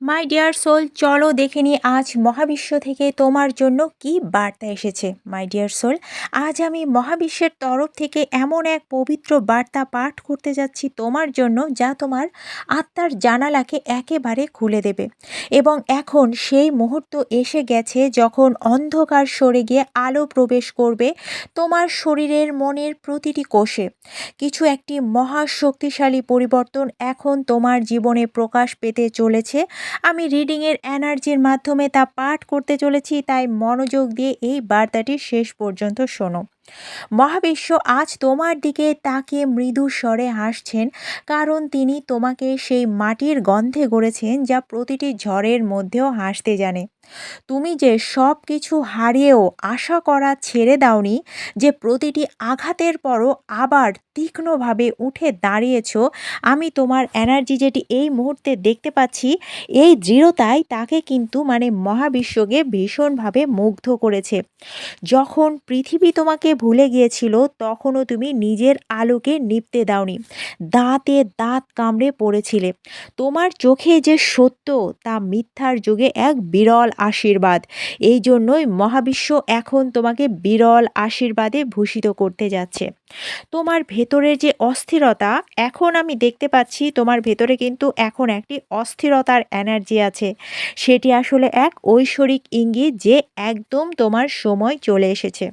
মাই dear soul চলো দেখে নিই আজ মহাবিশ্ব থেকে তোমার জন্য কি বার্তা এসেছে। মাই ডিয়ার সোল আজ আমি মহাবিশ্বের তরফ থেকে এমন এক পবিত্র বার্তা পাঠ করতে যাচ্ছি তোমার জন্য যা তোমার আত্মার জানালাকে একেবারে খুলে দেবে। এবং এখন সেই মুহূর্ত এসে গেছে যখন অন্ধকার সরে গিয়ে আলো প্রবেশ করবে তোমার শরীরের মনের প্রতিটি কোষে। কিছু একটি মহা শক্তিশালী পরিবর্তন এখন তোমার জীবনে প্রকাশ পেতে চলেছে। আমি রিডিংয়ের এনার্জির মাধ্যমে তা পাঠ করতে চলেছি, তাই মনোযোগ দিয়ে এই বার্তাটি শেষ পর্যন্ত শোনো। মহাবিশ্ব, আজ তোমার দিকে তাকে মৃদু স্বরে হাসছেন, কারণ তিনি তোমাকে সেই মাটির গন্ধে গড়েছেন যা প্রতিটি ঝড়ের মধ্যেও হাসতে জানে। তুমি যে সব কিছু হারিয়েও আশা করা ছেড়ে দাওনি, যে প্রতিটি আঘাতের পরও আবার তীক্ষ্ণভাবে উঠে দাঁড়িয়েছ, আমি তোমার এনার্জি যেটি এই মুহূর্তে দেখতে পাচ্ছি, এই দৃঢ়তাই তাকে কিন্তু মানে মহাবিশ্বকে ভীষণভাবে মুগ্ধ করেছে। যখন পৃথিবী তোমাকে ভুলে গিয়েছিল, তখনও তুমি নিজের আলোকে নিপতে দাওনি, দাঁতে দাঁত কামড়ে পড়েছিলে। তোমার চোখে যে সত্য, তা মিথ্যার যুগে এক বিরল আশীর্বাদ। এই জন্যই মহাবিশ্ব এখন তোমাকে বিরল আশীর্বাদে ভূষিত করতে যাচ্ছে। তোমার ভেতরের যে অস্থিরতা, এখন আমি দেখতে পাচ্ছি তোমার ভেতরে কিন্তু এখন একটি অস্থিরতার এনার্জি আছে। সেটি আসলে এক ঐশ্বরিক ইঙ্গিত যে একদম তোমার সময় চলে এসেছে।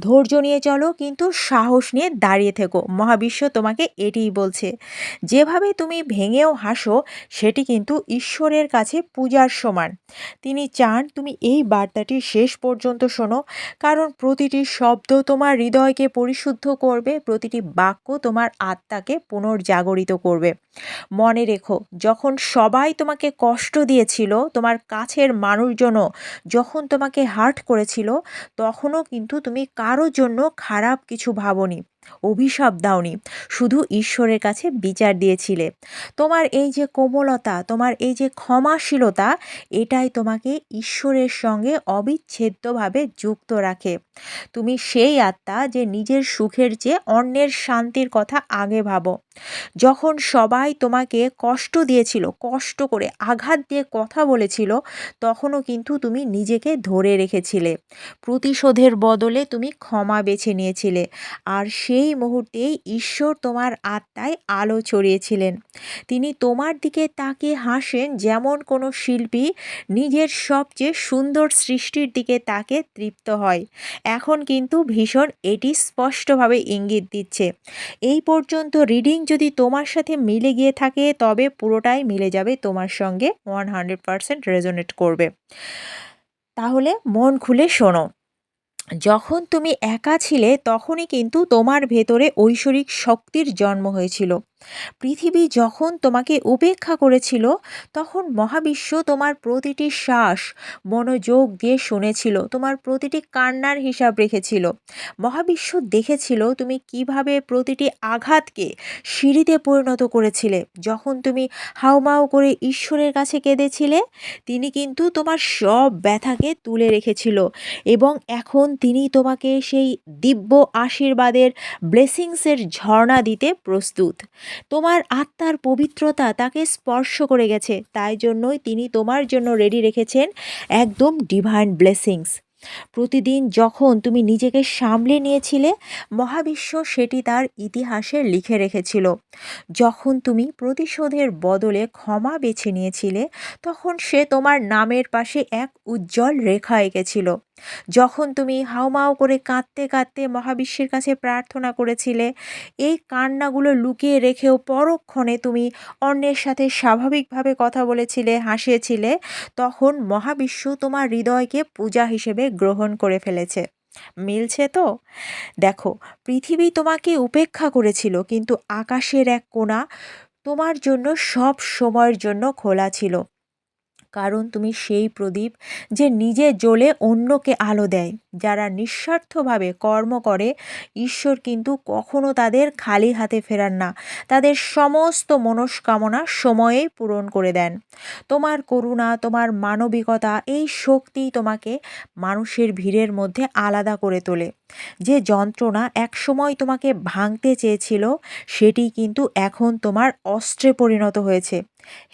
ধৈর্য নিয়ে চলো, কিন্তু সাহস নিয়ে দাঁড়িয়ে থেকো। মহাবিশ্ব তোমাকে এটিই বলছে। যেভাবে তুমি ভেঙেও হাসো, সেটি কিন্তু ঈশ্বরের কাছে পূজার সমান। তিনি চান তুমি এই বার্তাটি শেষ পর্যন্ত শোনো, কারণ প্রতিটি শব্দ তোমার হৃদয়কে পরিশুদ্ধ করবে, প্রতিটি বাক্য তোমার আত্মাকে পুনর্জাগরিত করবে। মনে রেখো, যখন সবাই তোমাকে কষ্ট দিয়েছিল, তোমার কাছের মানুষজনও যখন তোমাকে হার্ট করেছিল, তখনও কিন্তু তুমি কারও জন্য খারাপ কিছু ভাবনি। অভিশাপ দাওনি। শুধু ঈশ্বরের কাছে বিচার দিয়েছিলে। তোমার এই যে কোমলতা, তোমার এই যে ক্ষমাশীলতা, এটাই তোমাকে ঈশ্বরের সঙ্গে অবিচ্ছেদ্যভাবে যুক্ত রাখে। তুমি সেই আত্মা যে নিজের সুখের চেয়ে অন্যের শান্তির কথা আগে ভাবো। যখন সবাই তোমাকে কষ্ট দিয়েছিল, কষ্ট করে, আঘাত দিয়ে কথা বলেছিল, তখনও কিন্তু তুমি নিজেকে ধরে রেখেছিলে। প্রতিশোধের বদলে তুমি ক্ষমা বেছে নিয়েছিলে। আর সেই মুহূর্তেই ঈশ্বর তোমার আত্মায় আলো ছড়িয়েছিলেন। তিনি তোমার দিকে তাকিয়ে হাসেন যেমন কোনো শিল্পী নিজের সবচেয়ে সুন্দর সৃষ্টির দিকে তাকে তৃপ্ত হয়। এখন কিন্তু ভীষণ এটি স্পষ্টভাবে ইঙ্গিত দিচ্ছে। এই পর্যন্ত রিডিং যদি তোমার সাথে মিলে গিয়ে থাকে, তবে পুরোটাই মিলে যাবে তোমার সঙ্গে ওয়ান হান্ড্রেড পারসেন্ট রেজোনেট করবে। তাহলে মন খুলে শোনো। যখন তুমি একা ছিলে তখনই কিন্তু তোমার ভেতরে ঐশ্বরিক শক্তির জন্ম হয়েছিল। পৃথিবী যখন তোমাকে উপেক্ষা করেছিল, তখন মহাবিশ্ব তোমার প্রতিটি শ্বাস, মনোযোগ দিয়ে শুনেছিল, তোমার প্রতিটি কান্নার হিসাব রেখেছিল। মহাবিশ্ব দেখেছিল তুমি কীভাবে প্রতিটি আঘাতকে সিঁড়িতে পরিণত করেছিলে। যখন তুমি হাউমাউ করে ঈশ্বরের কাছে কেঁদেছিলে, তিনি কিন্তু তোমার সব ব্যথাকে তুলে রেখেছিল এবং এখন তিনি তোমাকে সেই দিব্য আশীর্বাদের, ব্লেসিংসের ঝর্ণা দিতে প্রস্তুত। তোমার আত্মার পবিত্রতা তাকে স্পর্শ করে গেছে। তাই জন্যই তিনি তোমার জন্য রেডি রেখেছেন একদম ডিভাইন ব্লেসিংস প্রতিদিন যখন তুমি নিজেকে সামলে নিয়েছিলে, মহাবিশ্ব সেটি তার ইতিহাসে লিখে রেখেছিল। যখন তুমি প্রতিশোধের বদলে ক্ষমা বেছে নিয়েছিলে, তখন সে তোমার নামের পাশে এক উজ্জ্বল রেখা এঁকেছিল। যখন তুমি হাউমাউ করে কাঁদতে কাঁদতে মহাবিশ্বের কাছে প্রার্থনা করেছিলে, এই কান্নাগুলো লুকিয়ে রেখেও পরক্ষণে তুমি অন্যের সাথে স্বাভাবিকভাবে কথা বলেছিলে, হাসিয়েছিলে, তখন মহাবিশ্ব তোমার হৃদয়কে পূজা হিসেবে গ্রহণ করে ফেলেছে। মিলছে তো? দেখো, পৃথিবী তোমাকে উপেক্ষা করেছিল, কিন্তু আকাশের এক কোণা তোমার জন্য সব সময়ের জন্য খোলা ছিল। কারণ তুমি সেই প্রদীপ যে নিজে জ্বলে অন্যকে আলো দেয়। যারা নিঃস্বার্থভাবে কর্ম করে, ঈশ্বর কিন্তু কখনো তাদের খালি হাতে ফেরান না। তাদের সমস্ত মনস্কামনা সময়েই পূরণ করে দেন। তোমার করুণা, তোমার মানবিকতা এই শক্তি তোমাকে মানুষের ভিড়ের মধ্যে আলাদা করে তোলে। যে যন্ত্রণা একসময় তোমাকে ভাঙতে চেয়েছিল, সেটি কিন্তু এখন তোমার অস্ত্রে পরিণত হয়েছে।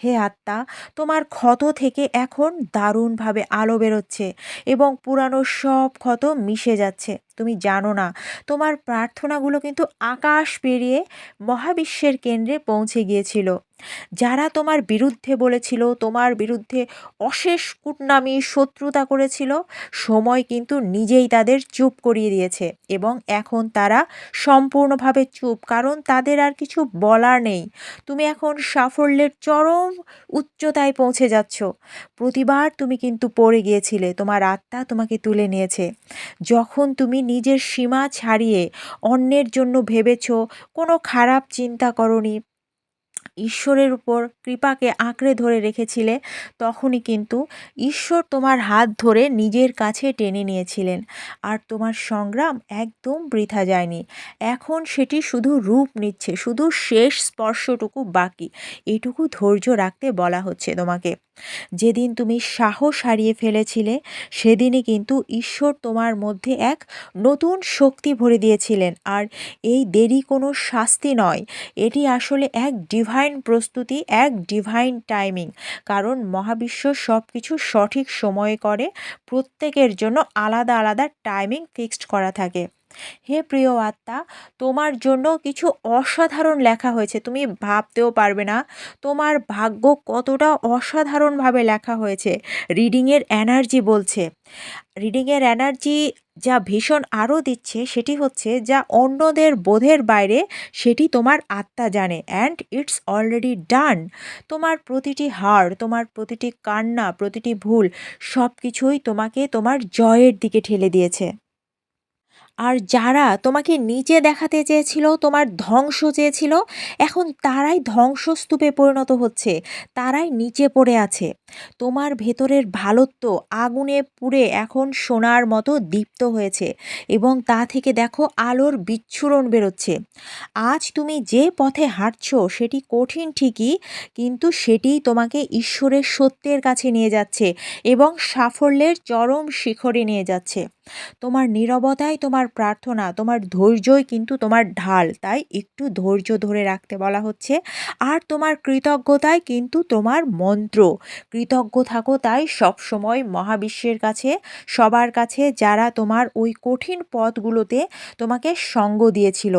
হে আত্মা, তোমার ক্ষত থেকে এখন দারুণভাবে আলো বেরোচ্ছে এবং পুরানো সব ক্ষত মিশে যাচ্ছে। তুমি জানো না। তোমার প্রার্থনাগুলো কিন্তু আকাশ পেরিয়ে মহাবিশ্বের কেন্দ্রে পৌঁছে গিয়েছিল। যারা তোমার বিরুদ্ধে বলেছিল, তোমার বিরুদ্ধে অশেষ কুটনামি, শত্রুতা করেছিল, সময় কিন্তু নিজেই তাদের চুপ করিয়ে দিয়েছে এবং এখন তারা সম্পূর্ণভাবে চুপ, কারণ তাদের আর কিছু বলার নেই। তুমি এখন সাফল্যের চরম উচ্চতায় পৌঁছে যাচ্ছ। প্রতিবার তুমি কিন্তু পড়ে গিয়েছিলে, তোমার আত্মা তোমাকে তুলে নিয়েছে। যখন তুমি নিজের সীমা ছাড়িয়ে অন্যের জন্য ভেবেছ কোনো খারাপ চিন্তা করনি। ঈশ্বরের উপর কৃপাকে আঁকড়ে ধরে রেখেছিলে, তখনই কিন্তু ঈশ্বর তোমার হাত ধরে নিজের কাছে টেনে নিয়েছিলেন। আর তোমার সংগ্রাম একদম বৃথা যায়নি। এখন সেটি শুধু রূপ নিচ্ছে, শুধু শেষ স্পর্শটুকু বাকি। এটুকু ধৈর্য রাখতে বলা হচ্ছে তোমাকে। যেদিন তুমি সাহস হারিয়ে ফেলেছিলে, সেদিনই কিন্তু ঈশ্বর তোমার মধ্যে এক নতুন শক্তি ভরে দিয়েছিলেন। আর এই দেরি কোনো শাস্তি নয়। এটি আসলে এক ডিভাইন প্রস্তুতি এক ডিভাইন টাইমিং কারণ মহাবিশ্ব সব কিছু সঠিক সময়ে করে, প্রত্যেকের জন্য আলাদা আলাদা টাইমিং ফিক্সড করা থাকে। হে প্রিয় আত্মা, তোমার জন্য কিছু অসাধারণ লেখা হয়েছে। তুমি ভাবতেও পারবে না তোমার ভাগ্য কতটা অসাধারণভাবে লেখা হয়েছে। রিডিংয়ের এনার্জি বলছে। রিডিংয়ের এনার্জি যা ভীষণ আরও দিচ্ছে সেটি হচ্ছে যা অন্যদের বোধের বাইরে সেটি তোমার আত্মা জানে। অ্যান্ড ইটস অলরেডি ডান তোমার প্রতিটি হার, তোমার প্রতিটি কান্না, প্রতিটি ভুল সব কিছুই তোমাকে তোমার জয়ের দিকে ঠেলে দিয়েছে। আর যারা তোমাকে নিচে দেখাতে চেয়েছিল, তোমার ধ্বংস চেয়েছিল, এখন তারাই ধ্বংসস্তূপে পরিণত হচ্ছে, তারাই নিচে পড়ে আছে। তোমার ভেতরের ভালোত্ব আগুনে পুড়ে এখন সোনার মতো দীপ্ত হয়েছে এবং তা থেকে দেখো আলোর বিচ্ছুরণ বেরোচ্ছে। আজ তুমি যে পথে হাঁটছো সেটি কঠিন ঠিকই, কিন্তু সেটিই তোমাকে ঈশ্বরের সত্যের কাছে নিয়ে যাচ্ছে এবং সাফল্যের চরম শিখরে নিয়ে যাচ্ছে। তোমার নীরবতাই তোমার প্রার্থনা, তোমার ধৈর্যই কিন্তু তোমার ঢাল, তাই একটু ধৈর্য ধরে রাখতে বলা হচ্ছে। আর তোমার কৃতজ্ঞতাই কিন্তু তোমার মন্ত্র কৃতজ্ঞ থাকো তাই সব সময় মহাবিশ্বের কাছে, সবার কাছে যারা তোমার ওই কঠিন পথগুলোতে তোমাকে সঙ্গ দিয়েছিল।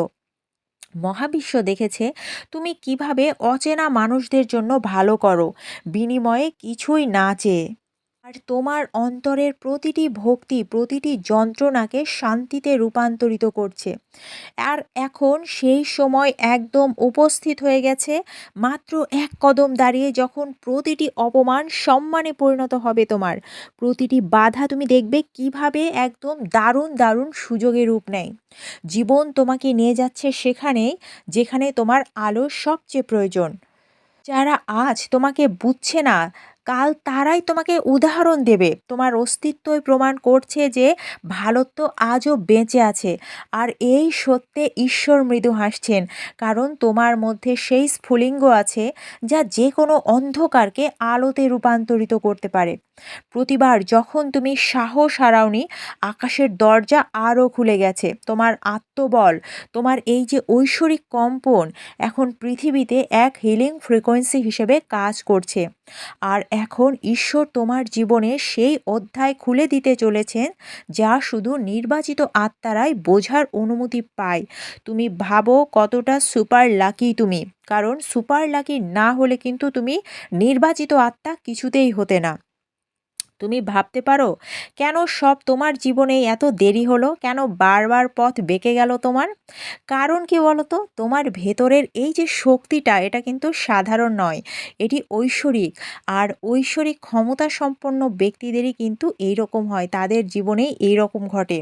মহাবিশ্ব দেখেছে, তুমি কীভাবে অচেনা মানুষদের জন্য ভালো করো, বিনিময়ে কিছুই না চেয়ে। আর তোমার অন্তরের প্রতিটি ভক্তি, প্রতিটি যন্ত্রণাকে শান্তিতে রূপান্তরিত করছে। আর এখন সেই সময় একদম উপস্থিত হয়ে গেছে, মাত্র এক কদম দাঁড়িয়ে যখন প্রতিটি অপমান সম্মানে পরিণত হবে তোমার। প্রতিটি বাধা তুমি দেখবে কীভাবে একদম দারুণ দারুণ সুযোগে রূপ নেয়। জীবন তোমাকে নিয়ে যাচ্ছে সেখানে যেখানে তোমার আলো সবচেয়ে প্রয়োজন। যারা আজ তোমাকে বুঝছে না কাল তারাই তোমাকে উদাহরণ দেবে। তোমার অস্তিত্বই প্রমাণ করছে যে ভারত তো আজও বেঁচে আছে। আর এই সত্যে ঈশ্বর মৃদু হাসছেন। কারণ তোমার মধ্যে সেই স্ফুলিঙ্গ আছে যা যে কোনো অন্ধকারকে আলোতে রূপান্তরিত করতে পারে। প্রতিবার যখন তুমি সাহস হারাওনি, আকাশের দরজা আরও খুলে গেছে। তোমার আত্মবল, তোমার এই যে ঐশ্বরিক কম্পন, এখন পৃথিবীতে এক হিলিং ফ্রিকোয়েন্সি হিসেবে কাজ করছে। আর এখন ঈশ্বর তোমার জীবনে সেই অধ্যায় খুলে দিতে চলেছেন, যা শুধু নির্বাচিত আত্মারাই বোঝার অনুমতি পায়। তুমি ভাবো কতটা সুপার লাকি তুমি, কারণ সুপার লাকি না হলে কিন্তু তুমি নির্বাচিত আত্মা কিছুতেই হতে না। তুমি ভাবতে পারো? কেন সব তোমার জীবনে এত দেরি হলো? কেন বারবার পথ বেঁকে গেল তোমার? কারণ কি বলো তো তোমার ভেতরের এই যে শক্তিটা, এটা কিন্তু সাধারণ নয়। এটি ঐশ্বরিক। আর ঐশ্বরিক ক্ষমতা সম্পন্ন ব্যক্তিদেরই কিন্তু এই রকম হয়। তাদের জীবনেই এই রকম ঘটে।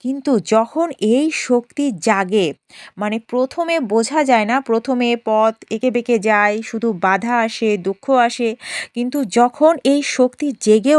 কিন্তু যখন এই শক্তি জাগে মানে প্রথমে বোঝা যায় না, প্রথমে পথ এঁকে বেঁকে যায়, শুধু বাধা আসে, দুঃখ আসে, কিন্তু যখন এই শক্তি জেগে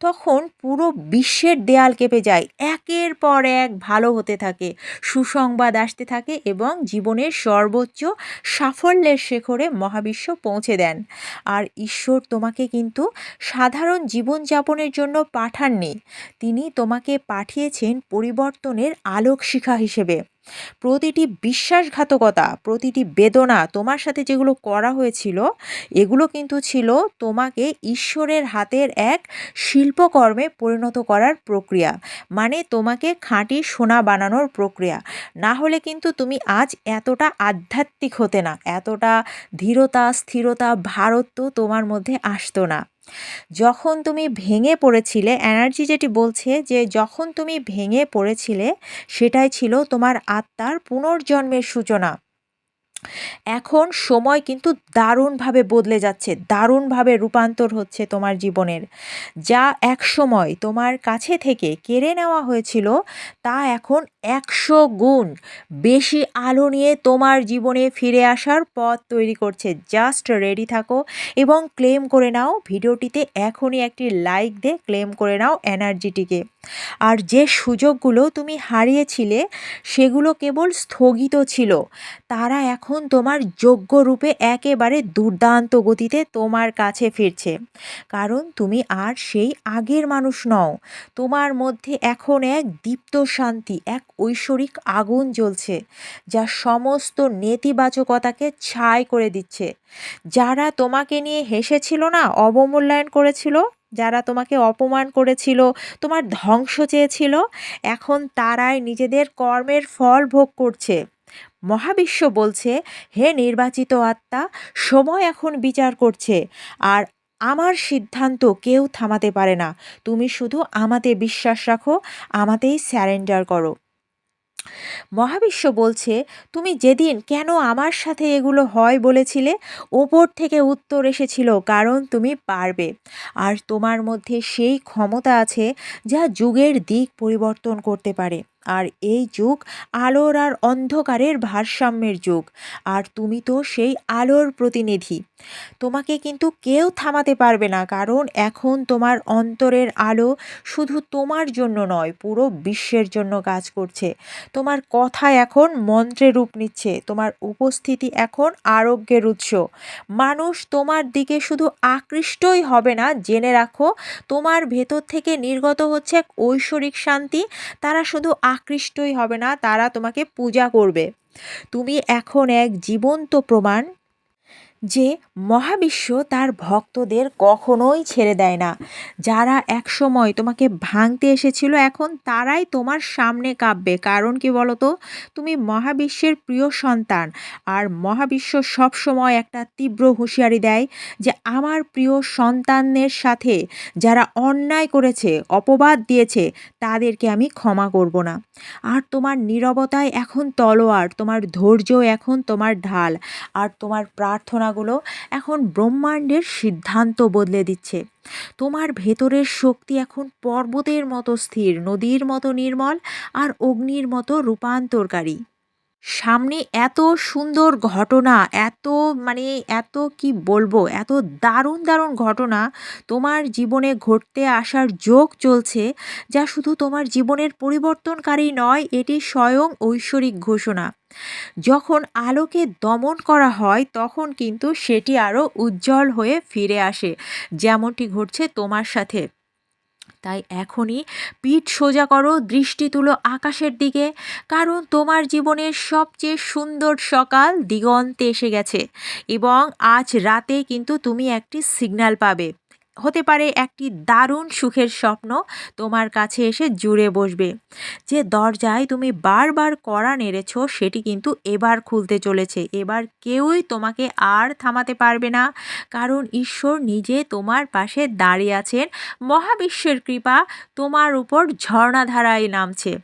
তখন পুরো বিশ্বের দেয়াল কেঁপে যায়। একের পর এক ভালো হতে থাকে, সুসংবাদ আসতে থাকে এবং জীবনের সর্বোচ্চ সাফল্যের শেখরে মহাবিশ্ব পৌঁছে দেন। আর ঈশ্বর তোমাকে কিন্তু সাধারণ জীবনযাপনের জন্য পাঠাননি। তিনি তোমাকে পাঠিয়েছেন পরিবর্তনের আলোক শিখা হিসেবে। প্রতিটি বিশ্বাসঘাতকতা, প্রতিটি বেদনা তোমার সাথে যেগুলো করা হয়েছিল, এগুলো কিন্তু ছিল তোমাকে ঈশ্বরের হাতের এক শিল্পকর্মে পরিণত করার প্রক্রিয়া। মানে তোমাকে খাঁটি সোনা বানানোর প্রক্রিয়া। না হলে কিন্তু তুমি আজ এতটা আধ্যাত্মিক হতে না, এতটা ধীরতা, স্থিরতা, ভারত্ব তোমার মধ্যে আসতো না। যখন তুমি ভেঙে পড়েছিলে এনার্জি যেটি বলছে যে যখন তুমি ভেঙে পড়েছিলে, সেটাই ছিল তোমার আত্মার পুনর্জন্মের সূচনা। এখন সময় কিন্তু দারুণভাবে বদলে যাচ্ছে, দারুণভাবে রূপান্তর হচ্ছে তোমার জীবনের। যা এক সময় তোমার কাছে থেকে কেড়ে নেওয়া হয়েছিল, তা এখন একশো গুণ বেশি আলো নিয়ে তোমার জীবনে ফিরে আসার পথ তৈরি করছে। জাস্ট রেডি থাকো এবং ক্লেম করে নাও, ভিডিওটিতে এখনই একটি লাইক দে, ক্লেম করে নাও এনার্জিটিকে। আর যে সুযোগগুলো তুমি হারিয়েছিলে, সেগুলো কেবল স্থগিত ছিল, তারা এখন তোমার যোগ্য রূপে একেবারে দুর্দান্ত গতিতে তোমার কাছে ফিরছে। কারণ তুমি আর সেই আগের মানুষ নও। তোমার মধ্যে এখন এক দীপ্ত শান্তি, এক ঐশ্বরিক আগুন জ্বলছে, যা সমস্ত নেতিবাচকতাকে ছাই করে দিচ্ছে। যারা তোমাকে নিয়ে হেসেছিল না, অবমূল্যায়ন করেছিল? যারা তোমাকে অপমান করেছিল, তোমার ধ্বংস চেয়েছিল? এখন তারাই নিজেদের কর্মের ফল ভোগ করছে। মহাবিশ্ব বলছে, হে নির্বাচিত আত্মা, সময় এখন বিচার করছে, আর আমার সিদ্ধান্ত কেউ থামাতে পারে না। তুমি শুধু আমাতে বিশ্বাস রাখো, আমাতেই স্যারেন্ডার করো। মহাবিশ্ব বলছে, তুমি যেদিন কেন আমার সাথে এগুলো হয় বলেছিলে, ওপর থেকে উত্তর এসেছিল, কারণ তুমি পারবে। আর তোমার মধ্যে সেই ক্ষমতা আছে, যা যুগের দিক পরিবর্তন করতে পারে। আর এই যুগ আলোর আর অন্ধকারের ভারসাম্যের যুগ। আর তুমি তো সেই আলোর প্রতিনিধি। তোমাকে কিন্তু কেউ থামাতে পারবে না, কারণ এখন তোমার অন্তরের আলো শুধু তোমার জন্য নয়, পুরো বিশ্বের জন্য কাজ করছে। তোমার কথা এখন মন্ত্রে রূপ নিচ্ছে, তোমার উপস্থিতি এখন আরোগ্যের উৎস। মানুষ তোমার দিকে শুধু আকৃষ্টই হবে না, জেনে রাখো, তোমার ভেতর থেকে নির্গত হচ্ছে এক ঐশ্বরিক শান্তি, তারা শুধু আকৃষ্টই হবে না তারা তোমাকে পূজা করবে। তুমি এখন এক জীবন্ত প্রমাণ যে মহাবিশ্ব তার ভক্তদের কখনোই ছেড়ে দেয় না। যারা একসময় তোমাকে ভাঙতে এসেছিল, এখন তারাই তোমার সামনে কাঁপবে। কারণ কি বলতো? তুমি মহাবিশ্বের প্রিয় সন্তান, আর মহাবিশ্ব সবসময় একটা তীব্র হুঁশিয়ারি দেয় যে আমার প্রিয় সন্তানদের সাথে যারা অন্যায় করেছে, অপবাদ দিয়েছে, তাদেরকে আমি ক্ষমা করব না। আর তোমার নীরবতায় এখন তলোয়ার, তোমার ধৈর্য এখন তোমার ঢাল, আর তোমার প্রার্থনা ঘটনাগুলো এখন ব্রহ্মাণ্ডের সিদ্ধান্ত বদলে দিচ্ছে। তোমার ভেতরের শক্তি এখন পর্বতের মতো স্থির, নদীর মতো নির্মল আর অগ্নির মতো রূপান্তরকারী। সামনে এত সুন্দর ঘটনা, এত মানে এত কি বলব, এত দারুণ দারুণ ঘটনা তোমার জীবনে ঘটতে আসার যোগ চলছে, যা শুধু তোমার জীবনের পরিবর্তনকারী নয়, এটি স্বয়ং ঐশ্বরিক ঘোষণা। যখন আলোকে দমন করা হয়, তখন কিন্তু সেটি আরও উজ্জ্বল হয়ে ফিরে আসে, যেমনটি ঘটছে তোমার সাথে। তাই এখনই পিঠ সোজা করো, দৃষ্টি তুলো আকাশের দিকে। কারণ তোমার জীবনের সবচেয়ে সুন্দর সকাল দিগন্তে এসে গেছে। এবং আজ রাতে কিন্তু তুমি একটি সিগন্যাল পাবে। হতে পারে একটি দারুণ সুখের স্বপ্ন তোমার কাছে এসে জুড়ে বসবে। যে দরজায় তুমি বারবার কড়া নেড়েছ সেটি কিন্তু এবার খুলতে চলেছে। এবার কেউই তোমাকে আর থামাতে পারবে না। কারণ ঈশ্বর নিজে তোমার পাশে দাঁড়িয়ে আছেন। মহাবিশ্বের কৃপা তোমার উপর ঝর্ণাধারায় নামছে।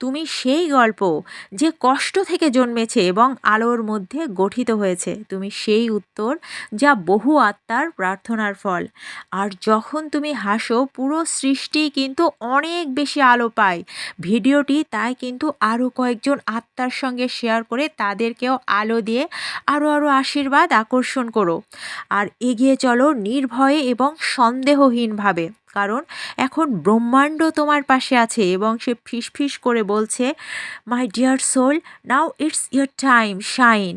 তুমি সেই গল্প যে কষ্ট থেকে জন্মেছে এবং আলোর মধ্যে গঠিত হয়েছে। তুমি সেই উত্তর যা বহু আত্মার প্রার্থনার ফল। আর যখন তুমি হাসো, পুরো সৃষ্টি কিন্তু অনেক বেশি আলো পায়। ভিডিওটি তাই কিন্তু আরও কয়েকজন আত্মার সঙ্গে শেয়ার করে তাদেরকেও আলো দিয়ে আরও আরও আশীর্বাদ, আকর্ষণ করো। আর এগিয়ে চলো নির্ভয়ে এবং সন্দেহহীনভাবে। কারণ এখন ব্রহ্মাণ্ড তোমার পাশে আছে এবং সে ফিস করে বলছে my dear soul now it's your time shine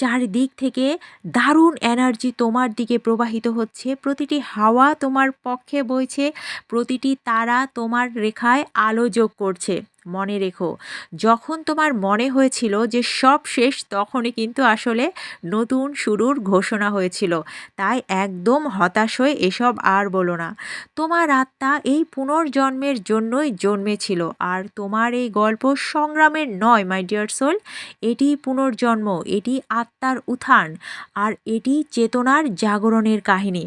চারিদিক থেকে দারুণ এনার্জি তোমার দিকে প্রবাহিত হচ্ছে। প্রতিটি হাওয়া তোমার পক্ষে বইছে, প্রতিটি তারা তোমার রেখায় আলো যোগ করছে। মনে রেখো, যখন তোমার মনে হয়েছিল যে সব শেষ, তখনই কিন্তু আসলে নতুন শুরুর ঘোষণা হয়েছিল। তাই একদম হতাশ হয়ে এসব আর বলো না। তোমার আত্মা এই পুনর্জন্মের জন্যই জন্মেছিল। আর তোমার এই গল্প সংগ্রামের নয় মাই ডিয়ার সোল এটি পুনর্জন্ম, এটি আত্মার উত্থান, আর এটি চেতনার জাগরণের কাহিনী।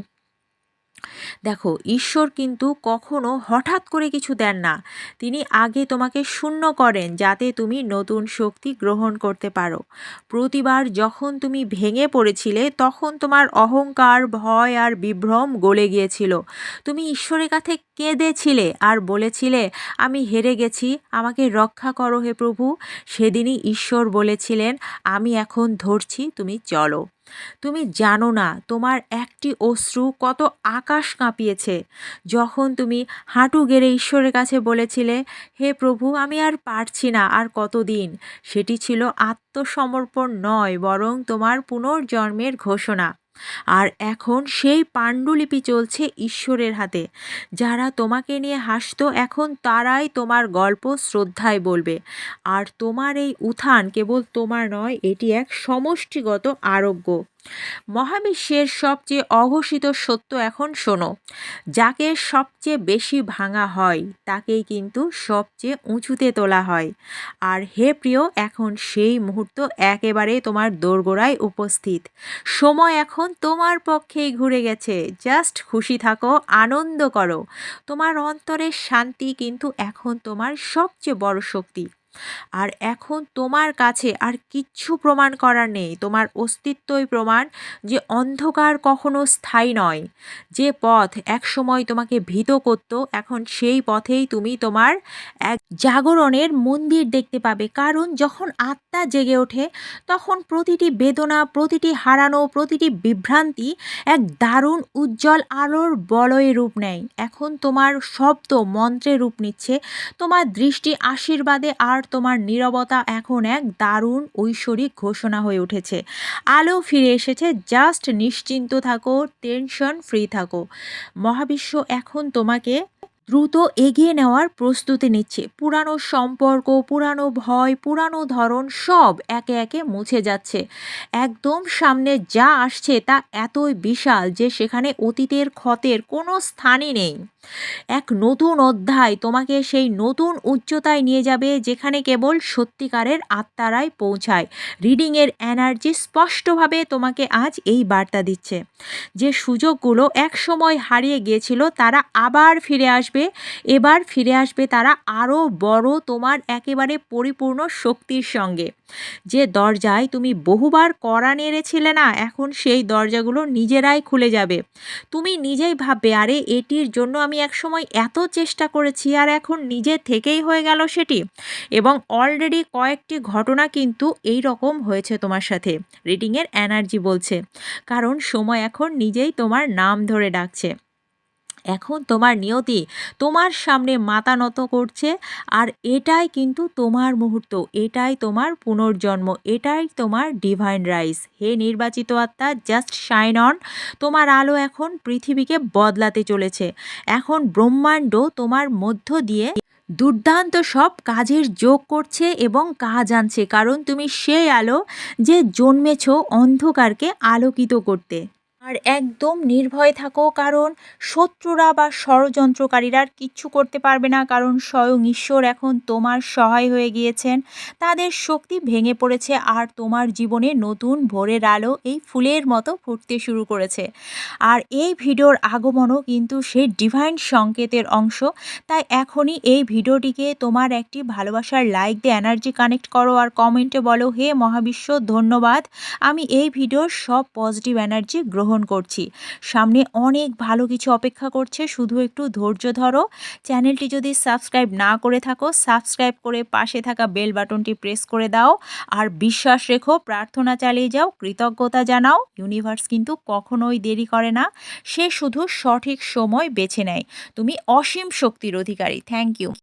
দেখো, ঈশ্বর কিন্তু কখনো হঠাৎ করে কিছু দেন না। তিনি আগে তোমাকে শূন্য করেন যাতে তুমি নতুন শক্তি গ্রহণ করতে পারো। প্রতিবার যখন তুমি ভেঙে পড়েছিলে, তখন তোমার অহংকার, ভয় আর বিভ্রম গলে গিয়েছিল। তুমি ঈশ্বরের কাছে কেঁদেছিলে আর বলেছিলে, আমি হেরে গেছি, আমাকে রক্ষা করো হে প্রভু। সেদিনই ঈশ্বর বলেছিলেন, আমি এখন ধরছি, তুমি চলো। তুমি জানো না তোমার একটি অশ্রু কত আকাশ কাঁপিয়েছে। যখন তুমি হাঁটু গেড়ে ঈশ্বরের কাছে বলেছিলে, হে প্রভু, আমি আর পারছি না আর কতদিন? সেটি ছিল আত্মসমর্পণ নয়, বরং তোমার পুনর্জন্মের ঘোষণা। আর এখন সেই পাণ্ডুলিপি চলছে ঈশ্বরের হাতে। যারা তোমাকে নিয়ে হাসত, এখন তারাই তোমার গল্প শ্রদ্ধায় বলবে। আর তোমার এই উত্থান কেবল তোমার নয়, এটি এক সমষ্টিগত আরোগ্য। মহাবিশ্বের সবচেয়ে অঘোষিত সত্য এখন শোনো। যাকে সবচেয়ে বেশি ভাঙা হয়, তাকেই কিন্তু সবচেয়ে উঁচুতে তোলা হয়। আর হে প্রিয়, এখন সেই মুহূর্ত একেবারে তোমার দোরগোড়ায় উপস্থিত। সময় এখন তোমার পক্ষেই ঘুরে গেছে। জাস্ট খুশি থাকো, আনন্দ করো। তোমার অন্তরের শান্তি কিন্তু এখন তোমার সবচেয়ে বড় শক্তি। আর এখন তোমার কাছে আর কিচ্ছু প্রমাণ করার নেই। তোমার অস্তিত্বই প্রমাণ যে অন্ধকার কখনো স্থায়ী নয়। যে পথ একসময় তোমাকে ভীত করতো, এখন সেই পথেই তুমি তোমার এক জাগরণের মন্দির দেখতে পাবে। কারণ যখন আত্মা জেগে ওঠে, তখন প্রতিটি বেদনা, প্রতিটি হারানো, প্রতিটি বিভ্রান্তি এক দারুণ উজ্জ্বল আলোর বলয়ে রূপ নেয়। এখন তোমার শব্দ মন্ত্রে রূপ নিচ্ছে। তোমার দৃষ্টি আশীর্বাদে আর তোমার নীরবতা এখন এক দারুণ ঐশ্বরিক ঘোষণা হয়ে উঠেছে। আলো ফিরে এসেছে জাস্ট নিশ্চিন্ত থাকো টেনশন ফ্রি থাকো। মহাবিশ্ব এখন তোমাকে দ্রুত এগিয়ে নেওয়ার প্রস্তুতি নিচ্ছে। পুরানো সম্পর্ক, পুরানো ভয়, পুরানো ধরন সব একে একে মুছে যাচ্ছে। একদম সামনে যা আসছে তা এতই বিশাল যে সেখানে অতীতের ক্ষতের কোনো স্থানই নেই। এক নতুন অধ্যায় তোমাকে সেই নতুন উচ্চতায় নিয়ে যাবে যেখানে কেবল সত্যিকারের আত্মারাই পৌঁছায়। রিডিংয়ের এনার্জি স্পষ্টভাবে তোমাকে আজ এই বার্তা দিচ্ছে। যে সুযোগগুলো এক সময় হারিয়ে গিয়েছিল, তারা আবার ফিরে আসবে। এবার ফিরে আসবে তারা আরও বড় তোমার একেবারে পরিপূর্ণ শক্তির সঙ্গে। যে দরজায় তুমি বহুবার কড়া নেড়েছিলে না, এখন সেই দরজাগুলো নিজেরাই খুলে যাবে। তুমি নিজেই ভাববে, আরে, এটির জন্য আমি একসময় এত চেষ্টা করেছি আর এখন নিজে থেকেই হয়ে গেল সেটি। এবং অলরেডি কয়েকটি ঘটনা কিন্তু এই রকম হয়েছে তোমার সাথে রিডিংয়ের এনার্জি বলছে। কারণ সময় এখন নিজেই তোমার নাম ধরে ডাকছে। এখন তোমার নিয়তি তোমার সামনে মাথা নত করছে আর এটাই কিন্তু তোমার মুহূর্ত, এটাই তোমার পুনর্জন্ম, এটাই তোমার ডিভাইন রাইস হে নির্বাচিত আত্মা জাস্ট শাইন অন তোমার আলো এখন পৃথিবীকে বদলাতে চলেছে। এখন ব্রহ্মাণ্ড তোমার মধ্য দিয়ে দুর্দান্ত সব কাজের যোগ করছে এবং কাজ আনছে। কারণ তুমি সেই আলো যে জন্মেছ অন্ধকারকে আলোকিত করতে। আর একদম নির্ভয় থাকো, কারণ শত্রুরা বা ষড়যন্ত্রকারীরা আর কিচ্ছু করতে পারবে না, কারণ স্বয়ং ঈশ্বর এখন তোমার সহায় হয়ে গিয়েছেন। তাদের শক্তি ভেঙে পড়েছে আর তোমার জীবনে নতুন ভোরের আলো এই ফুলের মতো ফুটতে শুরু করেছে। আর এই ভিডিওর আগমনও কিন্তু সেই ডিভাইন সংকেতের অংশ। তাই এখনই এই ভিডিওটিকে তোমার একটি ভালোবাসার লাইক দিয়ে এনার্জি কানেক্ট করো আর কমেন্টে বলো, হে মহাবিশ্ব, ধন্যবাদ। আমি এই ভিডিওর সব পজিটিভ এনার্জি গ্রহণ গ্রহণ করছি। সামনে অনেক ভালো কিছু অপেক্ষা করছে, শুধু একটু ধৈর্য ধরো। চ্যানেলটি যদি সাবস্ক্রাইব না করে থাকো, সাবস্ক্রাইব করে পাশে থাকা বেল বাটনটি প্রেস করে দাও। আর বিশ্বাস রেখো, প্রার্থনা চালিয়ে যাও, কৃতজ্ঞতা জানাও। ইউনিভার্স কিন্তু কখনোই দেরি করে না, সে শুধু সঠিক সময় বেছে নেয়। তুমি অসীম শক্তির অধিকারী, থ্যাংক ইউ।